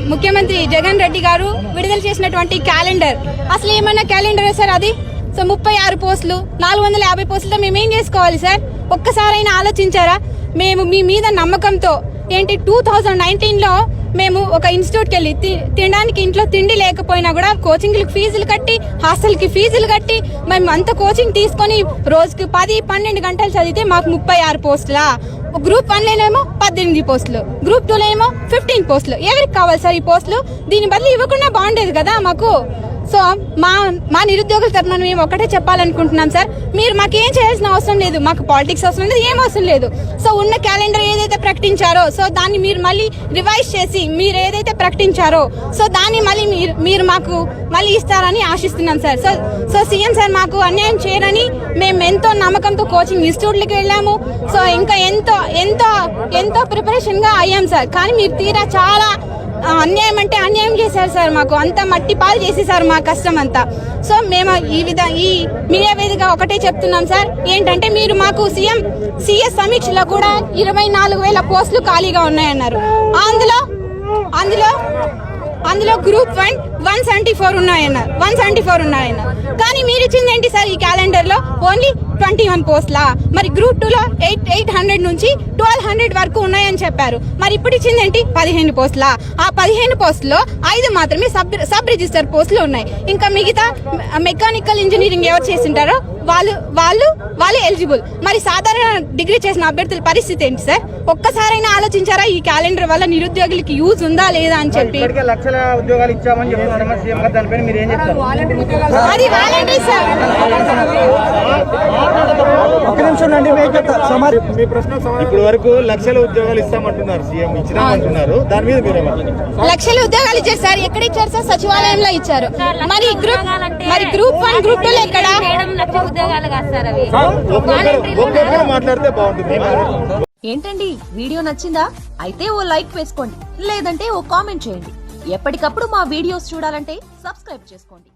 ముఖ్యమంత్రి జగన్ రెడ్డి గారు విడుదల చేసినటువంటి క్యాలెండర్. అసలు ఏమన్నా క్యాలెండర్ సార్ అది? సో ముప్పై ఆరు పోస్టులు నాలుగు వందల యాభై పోస్టులతో మేము ఏం చేసుకోవాలి సార్? ఒక్కసారైనా ఆలోచించారా? మేము మీ మీద నమ్మకంతో ఏంటి టూ థౌజండ్ నైన్టీన్లో మేము ఒక ఇన్స్టిట్యూట్కి వెళ్ళి తి- తినడానికి ఇంట్లో తిండి లేకపోయినా కూడా కోచింగ్లకు ఫీజులు కట్టి హాస్టల్కి ఫీజులు కట్టి మేము అంత కోచింగ్ తీసుకొని రోజుకి పది పన్నెండు గంటలు చదివితే మాకు ముప్పై ఆరు పోస్టులా? గ్రూప్ వన్లోనేమో పద్దెనిమిది పోస్టులు. గ్రూప్ టూ ఏమో ఫిఫ్టీన్ పోస్టులు. ఎవరికి కావాలి సార్ ఈ పోస్టులు? దీని బదులు ఇవ్వకుండా బాగుండేది కదా మాకు. సో మా మా నిరుద్యోగుల తరఫున మేము ఒకటే చెప్పాలనుకుంటున్నాం సార్. మీరు మాకు ఏం చేయాల్సిన అవసరం లేదు. మాకు పాలిటిక్స్ అవసరం లేదు ఏం అవసరం లేదు. సో ఉన్న క్యాలెండర్ ఏదైతే ప్రకటించారో సో దాన్ని మీరు మళ్ళీ రివైజ్ చేసి మీరు ఏదైతే ప్రకటించారో సో దాన్ని మళ్ళీ మీరు మీరు మాకు మళ్ళీ ఇస్తారని ఆశిస్తున్నాం sir. So so CM sir మాకు అన్యాయం చేయరని మేము ఎంతో నమ్మకంతో కోచింగ్ ఇన్స్టిట్యూట్లకి వెళ్ళాము. సో ఇంకా ఎంతో ఎంతో ఎంతో ప్రిపరేషన్గా అయ్యాం సార్. కానీ మీరు తీరా చాలా అన్యాయం అంటే అన్యాయం చేశారు సార్ మాకు. అంత మట్టి పాలు చేసేసారు మా కష్టం అంతా. సో మేము ఈ విధ ఈ మీడియా వేదిక ఒకటే చెప్తున్నాం సార్. ఏంటంటే మీరు మాకు సీఎం సీఎస్ సమీక్షలో కూడా ఇరవై నాలుగు వేల పోస్టులు ఖాళీగా ఉన్నాయన్నారు. అందులో అందులో అందులో group one one seventy four ఉన్నాయన్నారు. వన్ సెవెంటీ ఫోర్ ఉన్నాయన్నారు. కానీ మీరు ఇచ్చింది ఏంటి సార్ ఈ క్యాలెండర్లో? ఓన్లీ ట్వంటీ వన్ పోస్ట్లా? మరి గ్రూప్ టూలో ఎయిట్ ఎయిట్ హండ్రెడ్ నుంచి ట్వెల్వ్ హండ్రెడ్ వరకు ఉన్నాయని చెప్పారు. మరి ఇప్పుడు ఇచ్చింది ఏంటి పదిహేను పోస్ట్లా? ఆ పదిహేను పోస్టులో ఐదు మాత్రమే సబ్ సబ్ రిజిస్టర్ పోస్టులు ఉన్నాయి. ఇంకా మిగతా మెకానికల్ ఇంజనీరింగ్ ఎవరు చేసింటారో వాళ్ళు వాళ్ళు వాళ్ళు ఎలిజిబుల్ మరి సాధారణ డిగ్రీ చేసిన అభ్యర్థుల పరిస్థితి ఏంటి సార్ ఒక్కసారైనా ఆలోచించారా ఈ క్యాలెండర్ వల్ల నిరుద్యోగులకి యూజ్ ఉందా లేదా అని చెప్పి? ఇప్పటికే లక్షల ఉద్యోగాలు ఇచ్చామని చెప్తున్నారు మరి సీఎం గారు దానిపైన మీరు ఏం చెప్తారు? అది వాలంటరీ సార్ మీ ప్రశ్న ఇప్పుడు వరకు లక్షల ఉద్యోగాలు ఇస్తామంటున్నారు సీఎం ఇచ్చినామంటున్నారు. దాని మీద మీరు లక్షల ఉద్యోగాలు ఇచ్చారు సార్. ఎక్కడ ఇచ్చారు సార్? సచివాలయంలో ఇచ్చారు. మరి గ్రూప్ మరి గ్రూప్ వన్ గ్రూప్ టూ ఎక్కడ? మాట్లాడితే బాగుంటుంది. ఏంటండి? వీడియో నచ్చిందా? అయితే ఓ లైక్ వేసుకోండి. లేదంటే ఓ కామెంట్ చేయండి. ఎప్పటికప్పుడు మా వీడియోస్ చూడాలంటే సబ్స్క్రైబ్ చేసుకోండి.